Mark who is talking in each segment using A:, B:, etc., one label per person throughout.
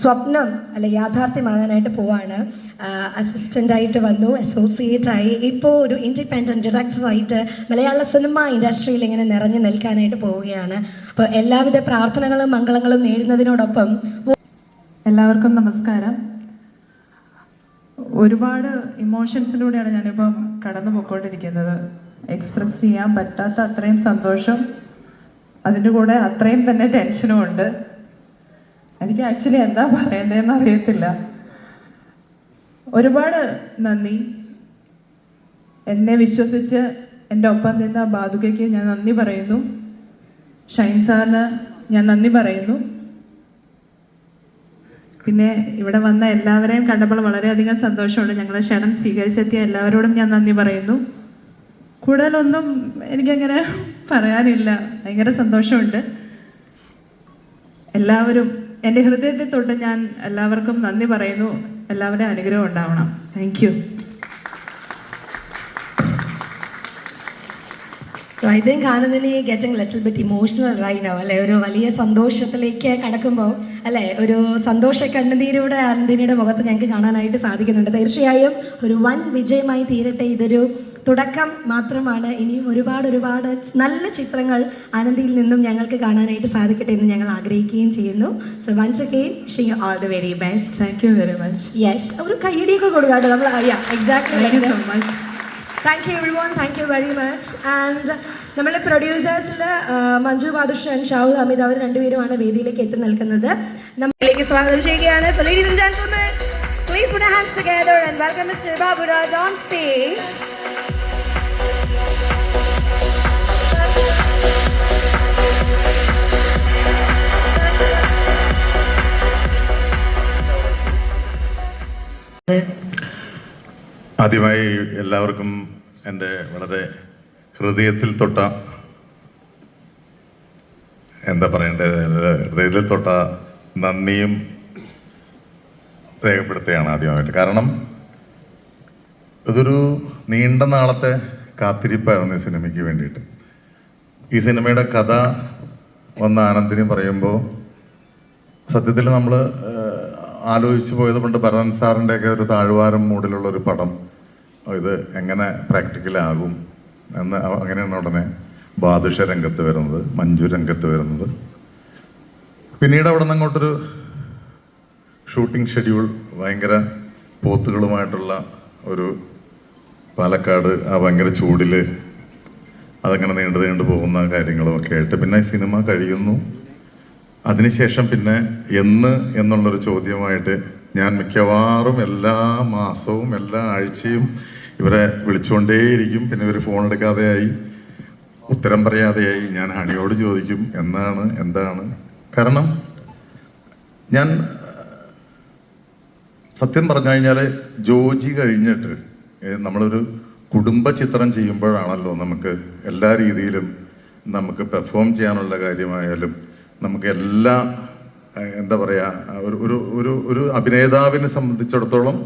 A: സ്വപ്നം അല്ല യാഥാർത്ഥ്യമാകാനായിട്ട് പോവാണ്. അസിസ്റ്റന്റ് ആയിട്ട് വന്നു അസോസിയേറ്റ് ആയി. ഇപ്പോൾ ഒരു ഇൻഡിപെൻഡന്റ് ഡയറക്ടറായിട്ട് മലയാള സിനിമ ഇൻഡസ്ട്രിയിൽ ഇങ്ങനെ നിറഞ്ഞു നിൽക്കാനായിട്ട് പോവുകയാണ്. അപ്പോൾ എല്ലാവിധ പ്രാർത്ഥനകളും മംഗളങ്ങളും നേരുന്നതിനോടൊപ്പം
B: എല്ലാവർക്കും നമസ്കാരം. ഒരുപാട് ഇമോഷൻസിലൂടെയാണ് ഞാനിപ്പം കടന്നു പോയിക്കൊണ്ടിരിക്കുന്നത്. എക്സ്പ്രസ് ചെയ്യാൻ പറ്റാത്ത അത്രയും സന്തോഷം അതിന്റെ കൂടെ അത്രയും തന്നെ ടെൻഷനും ഉണ്ട്. എനിക്ക് ആക്ച്വലി എന്താ പറയേണ്ടതെന്ന് അറിയത്തില്ല. ഒരുപാട് നന്ദി. എന്നെ വിശ്വസിച്ച് എന്റെ ഒപ്പം നിന്ന ബാധുകയ്ക്ക് ഞാൻ നന്ദി പറയുന്നു. ഷൈൻ സാറിന് ഞാൻ നന്ദി പറയുന്നു. പിന്നെ ഇവിടെ വന്ന എല്ലാവരെയും കണ്ടപ്പോൾ വളരെയധികം സന്തോഷമുണ്ട്. ഞങ്ങളെ ക്ഷണം സ്വീകരിച്ചെത്തിയ എല്ലാവരോടും ഞാൻ നന്ദി പറയുന്നു. കൂടുതലൊന്നും എനിക്കങ്ങനെ പറയാനില്ല. ഭയങ്കര സന്തോഷമുണ്ട്. എല്ലാവരും എന്റെ ഹൃദയത്തിൽ തൊട്ട് ഞാൻ എല്ലാവർക്കും നന്ദി പറയുന്നു. എല്ലാവരുടെയും അനുഗ്രഹം ഉണ്ടാവണം. Thank you
A: so I think Anandini getting little bit emotional right അല്ലെ? ഒരു വലിയ സന്തോഷത്തിലേക്ക് കടക്കുമ്പോൾ അല്ലെ? ഒരു സന്തോഷ കണ്ണുനീരൂടെ ആനന്ദിനിയുടെ മുഖത്ത് ഞങ്ങൾക്ക് കാണാനായിട്ട് സാധിക്കുന്നുണ്ട്. തീർച്ചയായും ഒരു വൻ വിജയമായി തീരട്ടെ ഇതൊരു തുടക്കം മാത്രമാണ്. ഇനിയും ഒരുപാട് ഒരുപാട് നല്ല ചിത്രങ്ങൾ ആനന്ദിയിൽ നിന്നും ഞങ്ങൾക്ക് കാണാനായിട്ട് സാധിക്കട്ടെ എന്ന് ഞങ്ങൾ ആഗ്രഹിക്കുകയും ചെയ്യുന്നു. So once again wishing all the very best
B: thank you very much
A: yes ഒരു കൈയടിയൊക്കെ കൊടുക്കാട്ടോ നമ്മൾ അറിയാം
B: thank you
A: exactly
B: so much
A: thank you everyone thank you very much and നമ്മുടെ പ്രൊഡ്യൂസേഴ്സിൽ മഞ്ജു ബാദുഷൻ ഷാഹു ഹമീദ് അവർ രണ്ടുപേരുമാണ് വേദിയിലേക്ക് എത്തി നിൽക്കുന്നത്. നമ്മളിലേക്ക് സ്വാഗതം ചെയ്യുകയാണ്. Please put your hands together and welcome Mr. Babu Raj on stage.
C: ആദ്യമായി എല്ലാവർക്കും എന്റെ വളരെ ഹൃദയത്തിൽ തൊട്ട എന്താ പറയേണ്ടത്? ഹൃദയത്തിൽ തൊട്ട നന്ദിയും രേഖപ്പെടുത്തുകയാണ് ആദ്യമായിട്ട്. കാരണം ഇതൊരു നീണ്ട നാളത്തെ കാത്തിരിപ്പായിരുന്നു ഈ സിനിമയ്ക്ക് വേണ്ടിയിട്ട്. ഈ സിനിമയുടെ കഥ വന്ന ആനന്ദിനി പറയുമ്പോൾ സത്യത്തിൽ നമ്മൾ ആലോചിച്ച് പോയത് കൊണ്ട് ഭരതൻ സാറിന്റെയൊക്കെ ഒരു താഴ്വാരം മൂഡിലുള്ള ഒരു പടം. ഇത് എങ്ങനെ പ്രാക്ടിക്കലാകും എന്ന് അങ്ങനെയാണ് ഉടനെ ബാദുഷ രംഗത്ത് വരുന്നത് മഞ്ജു രംഗത്ത് വരുന്നത്. പിന്നീട് അവിടെ നിന്ന് അങ്ങോട്ടൊരു ഷൂട്ടിംഗ് ഷെഡ്യൂൾ ഭയങ്കര പോത്തുകളുമായിട്ടുള്ള ഒരു പാലക്കാട് ആ ഭയങ്കര ചൂടിൽ അതങ്ങനെ നീണ്ടു നീണ്ടു പോകുന്ന കാര്യങ്ങളും ഒക്കെ ആയിട്ട്. പിന്നെ സിനിമ കഴിയുന്നു. അതിനുശേഷം പിന്നെ എന്ന് എന്നുള്ളൊരു ചോദ്യമായിട്ട് ഞാൻ മിക്കവാറും എല്ലാ മാസവും എല്ലാ ആഴ്ചയും ഇവരെ വിളിച്ചുകൊണ്ടേയിരിക്കും. പിന്നെ ഇവർ ഫോൺ എടുക്കാതെയായി ഉത്തരം പറയാതെയായി ഞാൻ ഹണിയോട് ചോദിക്കും എന്നാണ്? എന്താണ്? കാരണം ഞാൻ സത്യം പറഞ്ഞു കഴിഞ്ഞാൽ ജോജി കഴിഞ്ഞിട്ട് നമ്മളൊരു കുടുംബ ചിത്രം ചെയ്യുമ്പോഴാണല്ലോ നമുക്ക് എല്ലാ രീതിയിലും നമുക്ക് പെർഫോം ചെയ്യാനുള്ള കാര്യമായാലും നമുക്ക് എല്ലാ എന്താ പറയുക ഒരു ഒരു ഒരു ഒരു അഭിനേതാവിനെ സംബന്ധിച്ചിടത്തോളം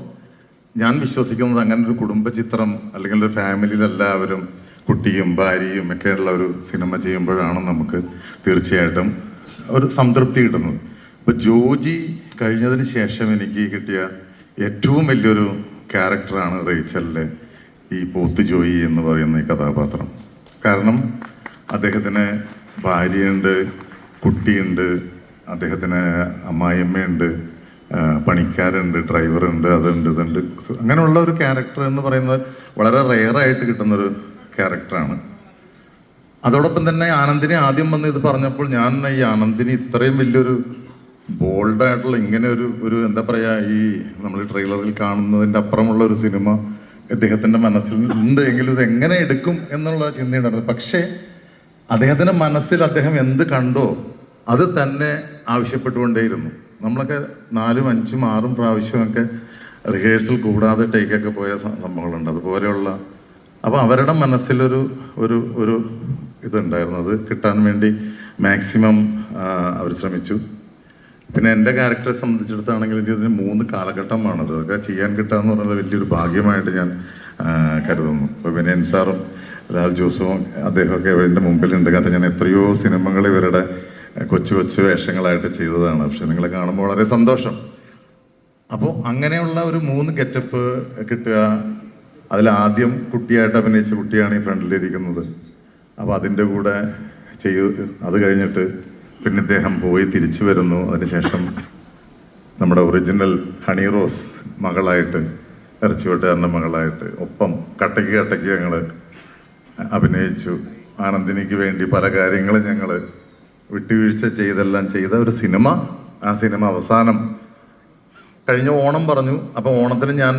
C: ഞാൻ വിശ്വസിക്കുന്നത് അങ്ങനെ ഒരു കുടുംബ ചിത്രം അല്ലെങ്കിൽ ഒരു ഫാമിലിയിൽ എല്ലാവരും കുട്ടിയും ഭാര്യയും ഒക്കെയുള്ള ഒരു സിനിമ ചെയ്യുമ്പോഴാണ് നമുക്ക് തീർച്ചയായിട്ടും ഒരു സംതൃപ്തി കിട്ടുന്നത്. ഇപ്പം ജോജി കഴിഞ്ഞതിന് ശേഷം എനിക്ക് കിട്ടിയ ഏറ്റവും വലിയൊരു ക്യാരക്ടറാണ് റേച്ചലിലെ ഈ പോത്ത് ജോയി എന്ന് പറയുന്ന ഈ കഥാപാത്രം. കാരണം അദ്ദേഹത്തിന് ഭാര്യയുണ്ട് കുട്ടിയുണ്ട് അദ്ദേഹത്തിന് അമ്മായിയമ്മയുണ്ട് പണിക്കാരുണ്ട് ഡ്രൈവറുണ്ട് അതുണ്ട് ഇതുണ്ട്. അങ്ങനെയുള്ള ഒരു ക്യാരക്ടർ എന്ന് പറയുന്നത് വളരെ റെയറായിട്ട് കിട്ടുന്നൊരു ക്യാരക്ടറാണ്. അതോടൊപ്പം തന്നെ ആനന്ദിനെ ആദ്യം വന്ന് ഇത് പറഞ്ഞപ്പോൾ ഞാൻ ഈ ആനന്ദിന് ഇത്രയും വലിയൊരു ബോൾഡായിട്ടുള്ള ഇങ്ങനെ ഒരു ഒരു എന്താ പറയുക ഈ നമ്മൾ ട്രെയിലറിൽ കാണുന്നതിന്റെ അപ്പുറമുള്ള ഒരു സിനിമ അദ്ദേഹത്തിന്റെ മനസ്സിൽ ഉണ്ട് എങ്കിലും ഇത് എങ്ങനെ എടുക്കും എന്നുള്ള ചിന്തയുണ്ടായിരുന്നു. പക്ഷേ അദ്ദേഹത്തിന്റെ മനസ്സിൽ അദ്ദേഹം എന്ത് കണ്ടോ അത് തന്നെ ആവശ്യപ്പെട്ടുകൊണ്ടേയിരുന്നു. നമ്മളൊക്കെ നാലും അഞ്ചും ആറും പ്രാവശ്യമൊക്കെ റിഹേഴ്സൽ കൂടാതെ ടേക്കൊക്കെ പോയ സംഭവങ്ങളുണ്ട്. അതുപോലെയുള്ള അപ്പോൾ അവരുടെ മനസ്സിലൊരു ഒരു ഒരു ഇതുണ്ടായിരുന്നു. അത് കിട്ടാൻ വേണ്ടി മാക്സിമം അവർ ശ്രമിച്ചു. പിന്നെ എന്റെ ക്യാരക്ടറെ സംബന്ധിച്ചിടത്താണെങ്കിൽ എനിക്ക് ഇതിന് മൂന്ന് കാലഘട്ടമാണ്. അതൊക്കെ ചെയ്യാൻ കിട്ടുക എന്ന് പറഞ്ഞാൽ വലിയൊരു ഭാഗ്യമായിട്ട് ഞാൻ കരുതുന്നു. ഇപ്പോൾ വിനയൻ സാറും ലാൽ ജോസും അദ്ദേഹമൊക്കെ എന്റെ മുമ്പിലുണ്ട്. കാരണം ഞാൻ എത്രയോ സിനിമകൾ ഇവരുടെ കൊച്ചു കൊച്ചു വേഷങ്ങളായിട്ട് ചെയ്തതാണ്. പക്ഷെ നിങ്ങളെ കാണുമ്പോൾ വളരെ സന്തോഷം. അപ്പോൾ അങ്ങനെയുള്ള ഒരു മൂന്ന് ഗെറ്റപ്പ് കിട്ടുക. അതിൽ ആദ്യം കുട്ടിയായിട്ട് അഭിനയിച്ച കുട്ടിയാണ് ഈ ഫ്രണ്ടിലിരിക്കുന്നത് അപ്പോൾ അതിന്റെ കൂടെ ചെയ്തു. അത് കഴിഞ്ഞിട്ട് പിന്നെ ഇദ്ദേഹം പോയി തിരിച്ചു വരുന്നു. അതിനുശേഷം നമ്മുടെ ഒറിജിനൽ ഹണി റോസ് മകളായിട്ട് ഇറച്ചിവെട്ടുകാരന്റെ മകളായിട്ട് ഒപ്പം കട്ടയ്ക്ക് കട്ടയ്ക്ക് ഞങ്ങൾ അഭിനയിച്ചു. ആനന്ദിനിക്ക് വേണ്ടി പല കാര്യങ്ങളും ഞങ്ങൾ വിട്ടുവീഴ്ച ചെയ്തെല്ലാം ചെയ്ത ഒരു സിനിമ. ആ സിനിമ അവസാനം കഴിഞ്ഞ ഓണം പറഞ്ഞു. അപ്പൊ ഓണത്തിന് ഞാൻ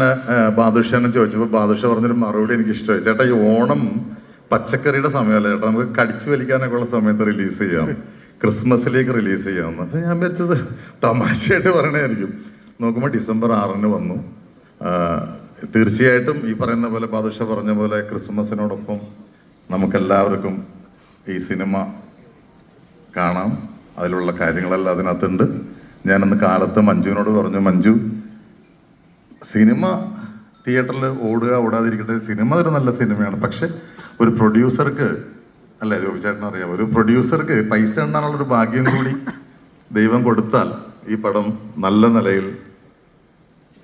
C: ബാദുഷാനെ ചോദിച്ചപ്പോൾ ബാദുഷ പറഞ്ഞൊരു മറുപടി എനിക്ക് ഇഷ്ടമായി ചേട്ടാ ഈ ഓണം പച്ചക്കറിയുടെ സമയമല്ല ചേട്ടാ? നമുക്ക് കടിച്ചു വലിക്കാനൊക്കെ ഉള്ള സമയത്ത് റിലീസ് ചെയ്യാം. ക്രിസ്മസിലേക്ക് റിലീസ് ചെയ്യാമെന്ന് അപ്പൊ ഞാൻ വെച്ചത് തമാശയായിട്ട് പറയണായിരിക്കും നോക്കുമ്പോൾ ഡിസംബർ ആറിന് വന്നു. തീർച്ചയായിട്ടും ഈ പറയുന്ന പോലെ ബാദുഷ പറഞ്ഞ പോലെ ക്രിസ്മസിനോടൊപ്പം നമുക്കെല്ലാവർക്കും ഈ സിനിമ കാണാം. അതിലുള്ള കാര്യങ്ങളെല്ലാം അതിനകത്തുണ്ട്. ഞാനന്ന് കാലത്ത് മഞ്ജുവിനോട് പറഞ്ഞു മഞ്ജു സിനിമ തിയേറ്ററിൽ ഓടുക ഓടാതിരിക്കട്ടെ. സിനിമ ഒരു നല്ല സിനിമയാണ്. പക്ഷെ ഒരു പ്രൊഡ്യൂസർക്ക് അല്ലേ ജോബിച്ചേട്ടൻ അറിയാം. ഒരു പ്രൊഡ്യൂസർക്ക് പൈസ ഉണ്ടാകാനുള്ളൊരു ഭാഗ്യം കൂടി ദൈവം കൊടുത്താൽ ഈ പടം നല്ല നിലയിൽ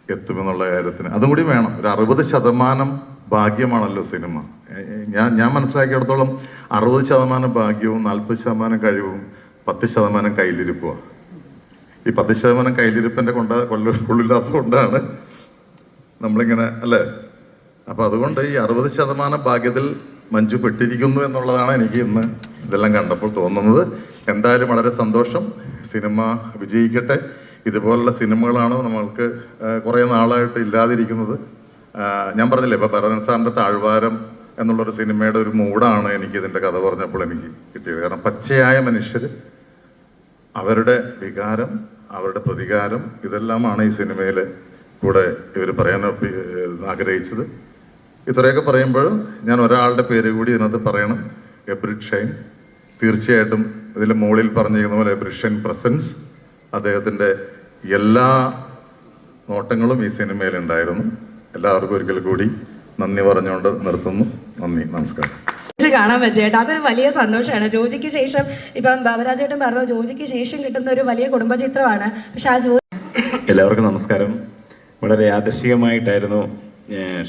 C: എത്തുമെന്നുള്ള കാര്യത്തിന്. അതും കൂടി വേണം. ഒരു അറുപത് ശതമാനം ഭാഗ്യമാണല്ലോ സിനിമ. ഞാൻ ഞാൻ മനസ്സിലാക്കിയിടത്തോളം അറുപത് ശതമാനം ഭാഗ്യവും നാൽപ്പത് ശതമാനം കഴിവും പത്ത് ശതമാനം കയ്യിലിരിപ്പുമാണ് ഈ പത്ത് ശതമാനം കയ്യിലിരിപ്പിന്റെ കൊണ്ട കൊള്ള കൊള്ളില്ലാത്തത് കൊണ്ടാണ് നമ്മളിങ്ങനെ അല്ലേ? അപ്പൊ അതുകൊണ്ട് ഈ അറുപത് ശതമാനം ഭാഗ്യത്തിൽ മഞ്ജു പെട്ടിരിക്കുന്നു എന്നുള്ളതാണ് എനിക്ക് ഇന്ന് ഇതെല്ലാം കണ്ടപ്പോൾ തോന്നുന്നത്. എന്തായാലും വളരെ സന്തോഷം. സിനിമ വിജയിക്കട്ടെ. ഇതുപോലുള്ള സിനിമകളാണ് നമ്മൾക്ക് കുറേ നാളായിട്ട് ഇല്ലാതിരിക്കുന്നത്. ഞാൻ പറഞ്ഞില്ലേ ഇപ്പൊ ഭരതൻ സാറിന്റെ താഴ്വാരം എന്നുള്ളൊരു സിനിമയുടെ ഒരു മൂഡാണ് എനിക്ക് ഇതിന്റെ കഥ പറഞ്ഞപ്പോൾ എനിക്ക് കിട്ടിയത്. കാരണം പച്ചയായ മനുഷ്യർ അവരുടെ വികാരം അവരുടെ പ്രതികാരം ഇതെല്ലാമാണ് ഈ സിനിമയിൽ കൂടെ ഇവർ പറയാൻ ആഗ്രഹിച്ചത്. ഇത്രയൊക്കെ പറയുമ്പോൾ ഞാൻ ഒരാളുടെ പേര് കൂടി ഇതിനകത്ത് പറയണം. എബ്രിഡ് ഷൈൻ. തീർച്ചയായിട്ടും ഇതിൽ മുകളിൽ പറഞ്ഞിരിക്കുന്ന പോലെ എബ്രിഡ് ഷൈൻ പ്രസൻസ് അദ്ദേഹത്തിന്റെ എല്ലാ നോട്ടങ്ങളും ഈ സിനിമയിലുണ്ടായിരുന്നു എല്ലാവർക്കും ഒരിക്കൽ കൂടി നന്ദി പറഞ്ഞുകൊണ്ട് നിർത്തുന്നു. നന്ദി നമസ്കാരം.
A: കാണാൻ പറ്റിയേട്ടാ അതൊരു വലിയ സന്തോഷമാണ്. ജോജിക്ക് ശേഷം ഇപ്പം ബാബരാജേട്ടൻ പറഞ്ഞു ജോജിക്ക് ശേഷം കിട്ടുന്ന ഒരു വലിയ കുടുംബചിത്രമാണ്. പക്ഷെ ആ ജോ
D: എല്ലാവർക്കും നമസ്കാരം. വളരെ ആദർശികമായിട്ടായിരുന്നു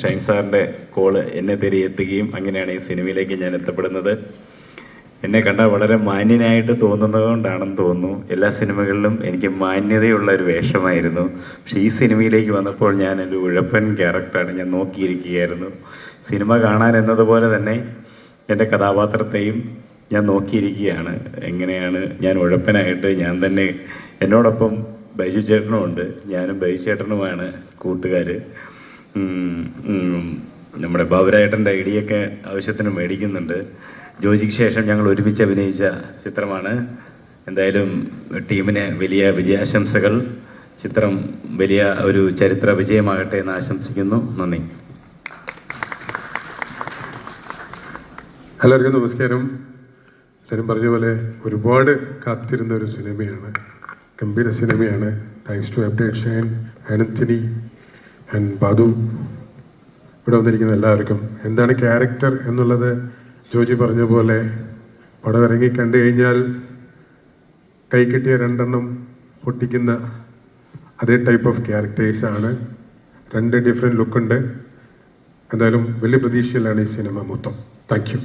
D: ഷൈൻ സാറിന്റെ കോൾ എന്നെ തേടി എത്തുകയും അങ്ങനെയാണ് ഈ സിനിമയിലേക്ക് ഞാൻ എത്തപ്പെടുന്നത്. എന്നെ കണ്ടാൽ വളരെ മാന്യനായിട്ട് തോന്നുന്നത് കൊണ്ടാണെന്ന് തോന്നുന്നു. എല്ലാ സിനിമകളിലും എനിക്ക് മാന്യതയുള്ള ഒരു വേഷമായിരുന്നു. പക്ഷേ ഈ സിനിമയിലേക്ക് വന്നപ്പോൾ ഞാൻ ഒരു ഉഴപ്പൻ ക്യാരക്ടറാണ് ഞാൻ നോക്കിയിരിക്കുകയായിരുന്നു. സിനിമ കാണാൻ എന്നതുപോലെ തന്നെ എന്റെ കഥാപാത്രത്തെയും ഞാൻ നോക്കിയിരിക്കുകയാണ്. എങ്ങനെയാണ് ഞാൻ ഉഴപ്പനായിട്ട് ഞാൻ തന്നെ എന്നോടൊപ്പം ബൈജു ചേട്ടനും ഉണ്ട്. ഞാനും ബൈജു ചേട്ടനുമാണ് കൂട്ടുകാർ നമ്മുടെ ബാബുരായേട്ടന്റെ ഐഡിയൊക്കെ ആവശ്യത്തിന് മേടിക്കുന്നുണ്ട്. ജോജിക്ക് ശേഷം ഞങ്ങൾ ഒരുമിച്ച് അഭിനയിച്ച ചിത്രമാണ്. എന്തായാലും ടീമിന് വലിയ വിജയാശംസകൾ. ചിത്രം വലിയ ഒരു ചരിത്ര വിജയമാകട്ടെ എന്ന് ആശംസിക്കുന്നു. നന്ദി.
E: എല്ലാവർക്കും നമസ്കാരം. എല്ലാവരും പറഞ്ഞ പോലെ ഒരുപാട് കാത്തിരുന്ന ഒരു സിനിമയാണ്. ഗംഭീര സിനിമയാണ്. Thanks to update Shine Anandini and Badu ഇവിടെ വന്നിരിക്കുന്ന എല്ലാവർക്കും എന്താണ് ക്യാരക്ടർ എന്നുള്ളത് ജോജി പറഞ്ഞ പോലെ പടം ഇറങ്ങി കണ്ടു കഴിഞ്ഞാൽ കൈ കിട്ടിയ രണ്ടെണ്ണം പൊട്ടിക്കുന്ന അതേ ടൈപ്പ് ഓഫ് ആണ്. രണ്ട് ഡിഫറെന്റ് ലുക്കുണ്ട് എന്തായാലും വലിയ പ്രതീക്ഷയിലാണ് ഈ സിനിമ മൊത്തം. Thank you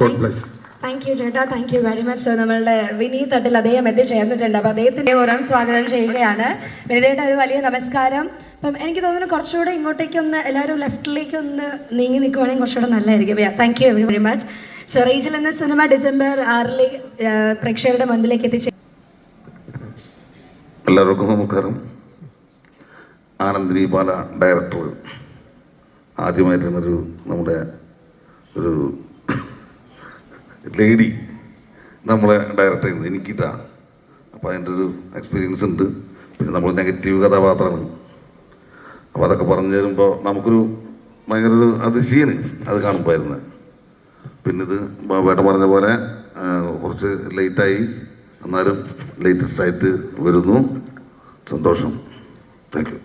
E: god bless
A: thank you ചേട്ടാ. Thank you very much so നമ്മളുടെ വിനീത് തട്ടിൽ അദ്ദേഹം എത്തിച്ചേർന്നിട്ടുണ്ട്. അപ്പോൾ അദ്ദേഹത്തിന്റെ ഓരം സ്വാഗതം ചെയ്യുകയാണ്. വിനീതയുടെ ഒരു വലിയ നമസ്കാരം. അപ്പം എനിക്ക് തോന്നുന്നു കുറച്ചുകൂടെ ഇങ്ങോട്ടേക്ക് ഒന്ന് എല്ലാവരും ലെഫ്റ്റിലേക്ക് ഒന്ന് നീങ്ങി നിൽക്കുവാണെങ്കിൽ കുറച്ചുകൂടെ നല്ലതായിരിക്കും. Thank you very much so റീജിൽ എന്ന സിനിമ ഡിസംബർ ആറിലെ പ്രേക്ഷകരുടെ മുൻപിലേക്ക് എത്തിച്ചു
F: എല്ലാവർക്കും നമസ്കാരം. ആനന്ദ് ദീപാല ഡയറക്ടർ ആദ്യമായിട്ടാണൊരു നമ്മുടെ ഒരു ലേഡി നമ്മളെ ഡയറക്ടർ ചെയ്യുന്നത് എനിക്കിട്ടാണ് അപ്പോൾ അതിന്റെ ഒരു എക്സ്പീരിയൻസ് ഉണ്ട്. പിന്നെ നമ്മൾ നെഗറ്റീവ് കഥാപാത്രമാണ് അപ്പോൾ അതൊക്കെ പറഞ്ഞു തരുമ്പോൾ നമുക്കൊരു ഭയങ്കര ഒരു അതിശീന് അത് കാണുമ്പോയിരുന്നു. പിന്നെ ഇത് വേട്ട പറഞ്ഞ പോലെ കുറച്ച് ലേറ്റായി എന്നാലും ലേറ്റസ്റ്റ് ആയിട്ട് വരുന്നു. സന്തോഷം. താങ്ക് യു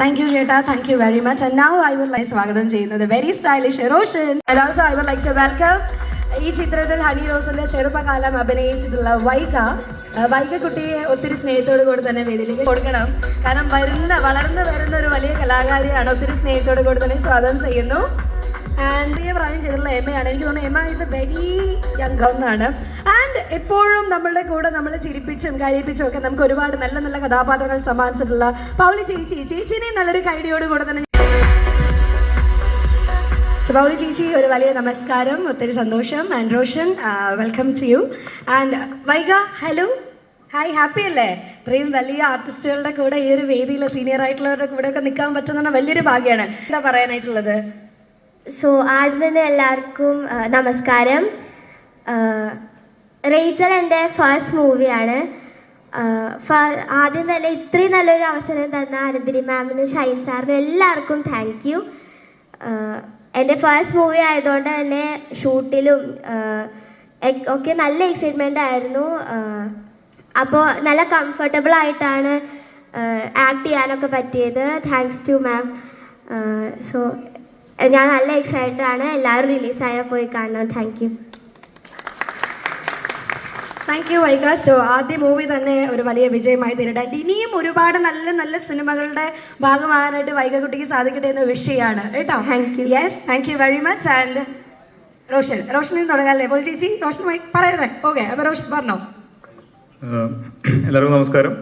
A: താങ്ക് യു ചേട്ടാ. Thank you very much and now I would like സ്വാഗതം ചെയ്യുന്നത് very stylish Roshan and also I would like to welcome ഈ ചിത്രത്തിൽ ഹണി റോസിന്റെ ചെറുപ്പകാലം അഭിനയിച്ചിട്ടുള്ള വൈക. ആ, വൈക കുട്ടിയെ ഒത്തിരി സ്നേഹത്തോടു കൂടി തന്നെ വേദിയിലേക്ക് കൊടുക്കണം. കാരണം വരുന്ന വളർന്നു വരുന്ന ഒരു വലിയ കലാകാരിയാണ് ഒത്തിരി സ്നേഹത്തോടു കൂടി തന്നെ സ്വാഗതം ചെയ്യുന്നു. ആൻഡ് ഈ പ്രായം ചെയ്തിട്ടുള്ള എമ്മയാണ്. എനിക്ക് തോന്നുന്നു Emma is a very young എന്നാണ്. ആൻഡ് എപ്പോഴും നമ്മളുടെ കൂടെ നമ്മൾ ചിരിപ്പിച്ചും കരയിപ്പിച്ചും ഒക്കെ നമുക്ക് ഒരുപാട് നല്ല നല്ല കഥാപാത്രങ്ങൾ സമ്മാനിച്ചിട്ടുള്ള പൗലി ചേച്ചി. ചേച്ചിനെയും നല്ലൊരു കൈഡിയോട് കൂടെ തന്നെ പൗലി ചേച്ചി ഒരു വലിയ നമസ്കാരം ഒത്തിരി സന്തോഷം. And Roshan welcome to you and Vaiga hello hi happy അല്ലേ? ഇത്രയും വലിയ ആർട്ടിസ്റ്റുകളുടെ കൂടെ ഈ ഒരു വേദിയിൽ സീനിയർ ആയിട്ടുള്ളവരുടെ കൂടെ ഒക്കെ നിൽക്കാൻ പറ്റുന്ന വലിയൊരു ഭാഗ്യമാണ് എന്താ പറയാനായിട്ടുള്ളത്?
G: സോ ആദ്യം തന്നെ എല്ലാവർക്കും നമസ്കാരം. റേച്ചൽ എന്റെ ഫസ്റ്റ് മൂവിയാണ് ആദ്യം തന്നെ ഇത്രയും നല്ലൊരു അവസരം തന്ന അനന്തിരി മാമിനും ഷൈൻ സാറിനും എല്ലാവർക്കും താങ്ക് യു എന്റെ ഫസ്റ്റ് മൂവി ആയതുകൊണ്ട് തന്നെ ഷൂട്ടിലും ഒക്കെ നല്ല എക്സൈറ്റ്മെന്റ് ആയിരുന്നു. അപ്പോൾ നല്ല കംഫർട്ടബിൾ ആയിട്ടാണ് ആക്ട് ചെയ്യാനൊക്കെ പറ്റിയത്. താങ്ക്സ് ടു മാം സോ ഞാൻ നല്ല എക്സൈറ്റഡ് ആണ്. എല്ലാവരും റിലീസായാൽ പോയി കാണണം. Thank you
A: thank you Vaiga so ആദ്യ മൂവി തന്നെ ഒരു വലിയ വിജയമായി തീരട്ടെ. ഇനിയും ഒരുപാട് നല്ല നല്ല സിനിമകളുടെ ഭാഗമാകാനായിട്ട് വൈക കുട്ടിക്ക് സാധിക്കട്ടെ എന്ന് വിഷയാണ് കേട്ടോ?
G: Thank you
A: yes thank you very much and Roshan റോഷനിൽ തുടങ്ങാല്ലേ അപ്പോൾ ചേച്ചി റോഷൻ പറയട്ടെ? ഓക്കെ അപ്പോൾ റോഷൻ പറഞ്ഞോ?
H: ആഹ് എല്ലാവർക്കും നമസ്കാരം.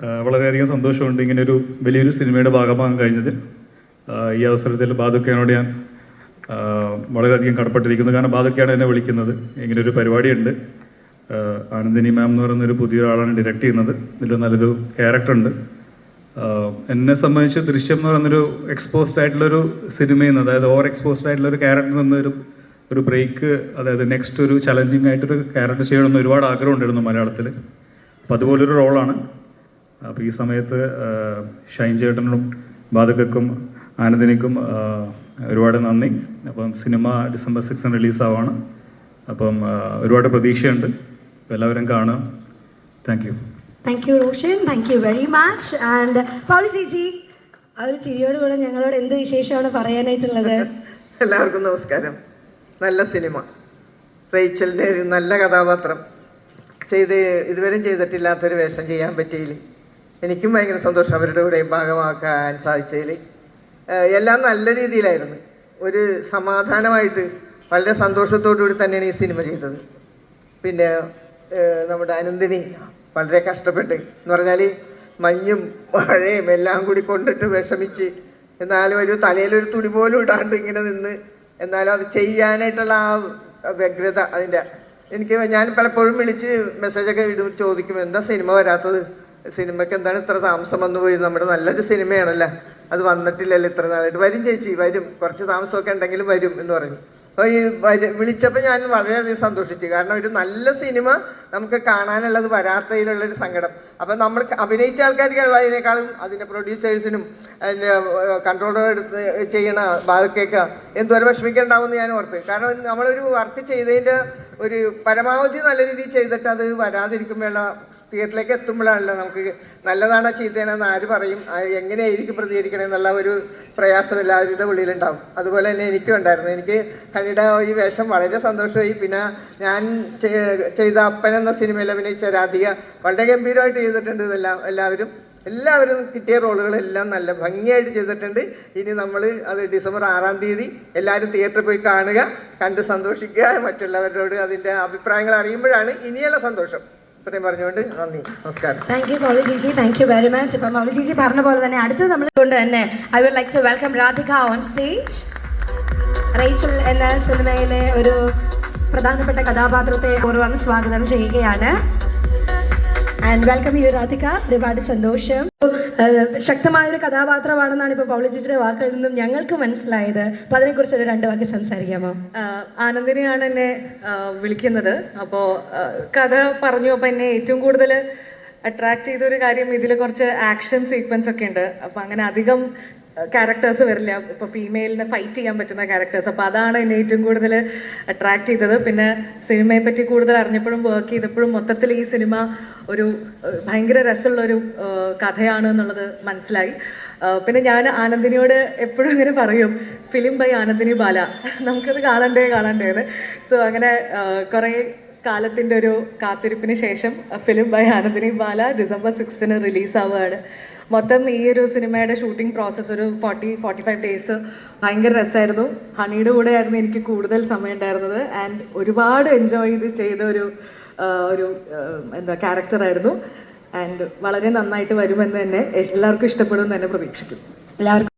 H: ആഹ് വളരെയധികം സന്തോഷമുണ്ട് ഇങ്ങനെ ഒരു വലിയൊരു സിനിമയുടെ ഭാഗമാകാൻ കഴിഞ്ഞതിൽ. ആഹ് ഈ അവസരത്തിൽ ബാധുക്കാനോട് ഞാൻ വളരെയധികം കടപ്പെട്ടിരിക്കുന്നു. കാരണം ബാധക്കാണ് എന്നെ വിളിക്കുന്നത്. ഇങ്ങനെ ഒരു പരിപാടിയുണ്ട്. ആനന്ദിനി മാം എന്ന് പറയുന്നൊരു പുതിയൊരാളാണ് ഡയറക്റ്റ് ചെയ്യുന്നത്. ഇതിൽ നല്ലൊരു ക്യാരക്ടർ ഉണ്ട്. എന്നെ സംബന്ധിച്ച് ദൃശ്യം എന്ന് പറയുന്നൊരു എക്സ്പോസ്ഡ് ആയിട്ടുള്ളൊരു സിനിമയിൽ നിന്ന് അതായത് ഓവർ എക്സ്പോസ്ഡ് ആയിട്ടുള്ള ഒരു ക്യാരക്ടർ നിന്ന് ഒരു ഒരു ബ്രേക്ക് അതായത് നെക്സ്റ്റ് ഒരു ചലഞ്ചിങ് ആയിട്ടൊരു ക്യാരക്ടർ ചെയ്യണമെന്ന് ഒരുപാട് ആഗ്രഹം ഉണ്ടായിരുന്നു മലയാളത്തിൽ അപ്പോൾ അതുപോലൊരു റോളാണ് അപ്പോൾ ഈ സമയത്ത് ഷൈൻ ചേട്ടനും ബാധകക്കും ആനന്ദിനിക്കും ഒരുപാട് നന്ദി. അപ്പം സിനിമ ഡിസംബർ സിക്സിന് റിലീസാവാണ്. അപ്പം ഒരുപാട് പ്രതീക്ഷയുണ്ട്. എല്ലാവരും കാണാം thank you.
A: Thank you Roshan. Thank you very much and Pauly ചേച്ചി ആ ഒരു ചിരിയോട് കൂടെ ഞങ്ങളോട് എന്ത് വിശേഷമാണ് പറയാനായിട്ടുള്ളത്?
I: എല്ലാവർക്കും നമസ്കാരം. നല്ല സിനിമ. റേച്ചലിന്റെ ഒരു നല്ല കഥാപാത്രം. ചെയ്ത് ഇതുവരെ ചെയ്തിട്ടില്ലാത്തൊരു വേഷം ചെയ്യാൻ പറ്റിയില്ലേ എനിക്കും ഭയങ്കര സന്തോഷം അവരുടെ കൂടെ ഭാഗമാക്കാൻ സാധിച്ചതിൽ. എല്ലാം നല്ല രീതിയിലായിരുന്നു. ഒരു സമാധാനമായിട്ട് വളരെ സന്തോഷത്തോടു കൂടി തന്നെയാണ് ഈ സിനിമ ചെയ്തത്. പിന്നെ നമ്മുടെ അനന്തിനി വളരെ കഷ്ടപ്പെട്ട് എന്ന് പറഞ്ഞാൽ മഞ്ഞും മഴയും എല്ലാം കൂടി കൊണ്ടിട്ട് വിഷമിച്ച് എന്നാലും ഒരു തലയിലൊരു തുണി പോലും ഇടാണ്ട് ഇങ്ങനെ നിന്ന് എന്നാലും അത് ചെയ്യാനായിട്ടുള്ള ആ വ്യഗ്രത അതിന്റെ. എനിക്ക് ഞാൻ പലപ്പോഴും വിളിച്ച് മെസ്സേജൊക്കെ ഇടും ചോദിക്കും എന്താ സിനിമ വരാത്തത്? സിനിമയ്ക്ക് എന്താണ് ഇത്ര താമസം വന്നു പോയി? നമ്മുടെ നല്ലൊരു സിനിമയാണല്ലോ. അത് വന്നിട്ടില്ലല്ലോ ഇത്ര നാളായിട്ട്. വരും ചേച്ചി വരും. കുറച്ച് താമസമൊക്കെ ഉണ്ടെങ്കിലും വരും എന്ന് പറഞ്ഞു. അപ്പോൾ ഈ വിളിച്ചപ്പോൾ ഞാൻ വളരെയധികം സന്തോഷിച്ചു. കാരണം ഒരു നല്ല സിനിമ നമുക്ക് കാണാനുള്ളത് വരാത്തതിലുള്ളൊരു സങ്കടം. അപ്പം നമ്മൾ അഭിനയിച്ച ആൾക്കാർക്കുള്ള ഉള്ളതിനേക്കാളും അതിന്റെ പ്രൊഡ്യൂസേഴ്സിനും അതിന്റെ കൺട്രോളർ എടുത്ത് ചെയ്യണ ബാധക്കേക്ക എന്തോരം വിഷമിക്കുന്നുണ്ടാവുമെന്ന് ഞാൻ ഓർത്ത്. കാരണം നമ്മളൊരു വർക്ക് ചെയ്തതിന്റെ ഒരു പരമാവധി നല്ല രീതിയിൽ ചെയ്തിട്ട് അത് വരാതിരിക്കുമ്പോഴുള്ള തിയേറ്ററിലേക്ക് എത്തുമ്പോഴാണല്ലോ നമുക്ക് നല്ലതാണോ ചീത്തയാണെന്ന് ആര് പറയും? എങ്ങനെ എങ്ങനെയായിരിക്കും പ്രതികരിക്കണം എന്നുള്ള ഒരു പ്രയാസം എല്ലാവരുടെ ഉള്ളിലുണ്ടാവും. അതുപോലെ തന്നെ എനിക്കും ഉണ്ടായിരുന്നു. എനിക്ക് കണിയുടെ ഈ വേഷം വളരെ സന്തോഷമായി. പിന്നെ ഞാൻ ചെയ്ത അപ്പൻ എന്ന സിനിമയിൽ അഭിനയിച്ച രാധിക വളരെ ഗംഭീരമായിട്ട് ചെയ്തിട്ടുണ്ട് ഇതെല്ലാം എല്ലാവരും. എല്ലാവരും കിട്ടിയ റോളുകളെല്ലാം നല്ല ഭംഗിയായിട്ട് ചെയ്തിട്ടുണ്ട്. ഇനി നമ്മൾ അത് ഡിസംബർ ആറാം തീയതി എല്ലാവരും തിയേറ്ററിൽ പോയി കാണുക കണ്ട് സന്തോഷിക്കുക മറ്റുള്ളവരോട് അതിന്റെ അഭിപ്രായങ്ങൾ അറിയുമ്പോഴാണ് ഇനിയുള്ള സന്തോഷം. ഇത്രയും പറഞ്ഞുകൊണ്ട് നന്ദി. നമസ്കാരം.
A: Thank you you very much ഇപ്പം ചേച്ചി പറഞ്ഞ പോലെ തന്നെ അടുത്ത് നമ്മൾ കൊണ്ട് തന്നെ I would like to welcome Radhika on stage Rachel എന്ന സിനിമയിലെ ഒരു പ്രധാനപ്പെട്ട കഥാപാത്രത്തെ പൂർവം സ്വാഗതം ചെയ്യുകയാണ്. ആൻഡ് വെൽക്കം യു രാധിക ഒരുപാട് സന്തോഷം. ശക്തമായ ഒരു കഥാപാത്രമാണെന്നാണ് ഇപ്പോൾ പൗളി ചേച്ചിയുടെ വാക്കുകളിൽ നിന്നും ഞങ്ങൾക്ക് മനസ്സിലായത്. അപ്പോൾ അതിനെക്കുറിച്ച് ഒരു രണ്ട് വാക്ക് സംസാരിക്കാമോ?
J: ആനന്ദിനെയാണ് എന്നെ വിളിക്കുന്നത്. അപ്പോൾ കഥ പറഞ്ഞു. അപ്പോൾ എന്നെ ഏറ്റവും കൂടുതൽ അട്രാക്ട് ചെയ്ത ഒരു കാര്യം ഇതിൽ കുറച്ച് ആക്ഷൻ സീക്വൻസ് ഒക്കെ ഉണ്ട്. അപ്പോൾ അങ്ങനെ അധികം ക്യാരക്ടേഴ്സ് വരില്ല. ഇപ്പോൾ ഫീമെയിലിനെ ഫൈറ്റ് ചെയ്യാൻ പറ്റുന്ന ക്യാരക്ടേഴ്സ് അപ്പോൾ അതാണ് എന്നെ ഏറ്റവും കൂടുതൽ അട്രാക്ട് ചെയ്തത്. പിന്നെ സിനിമയെ പറ്റി കൂടുതൽ അറിഞ്ഞപ്പോഴും വർക്ക് ചെയ്തപ്പോഴും മൊത്തത്തിൽ ഈ സിനിമ ഒരു ഭയങ്കര രസമുള്ള ഒരു കഥയാണ് എന്നുള്ളത് മനസ്സിലായി. പിന്നെ ഞാൻ ആനന്ദിനിയോട് എപ്പോഴും ഇങ്ങനെ പറയും ഫിലിം ബൈ ആനന്ദിനി ബാല. നമുക്കത് കാണണ്ടേ കാണണ്ടേ സോ അങ്ങനെ കുറെ കാലത്തിന്റെ ഒരു കാത്തിരിപ്പിന് ശേഷം film by Anandini Bala December സിക്സ്തിന് റിലീസാവുകയാണ് മൊത്തം ഈ ഒരു സിനിമയുടെ ഷൂട്ടിംഗ് പ്രോസസ്സ് ഒരു ഫോർട്ടി ഫോർട്ടി ഫൈവ് ഡേയ്സ് ഭയങ്കര രസമായിരുന്നു ഹണിയുടെ കൂടെ ആയിരുന്നു എനിക്ക് കൂടുതൽ സമയം ഉണ്ടായിരുന്നത് ആൻഡ് ഒരുപാട് എൻജോയ് ചെയ്ത് ചെയ്ത ഒരു ഒരു എന്താ ക്യാരക്ടറായിരുന്നു ആൻഡ് വളരെ നന്നായിട്ട് വരുമെന്ന് തന്നെ എല്ലാവർക്കും ഇഷ്ടപ്പെടുമെന്ന് തന്നെ പ്രതീക്ഷിക്കും
A: എല്ലാവർക്കും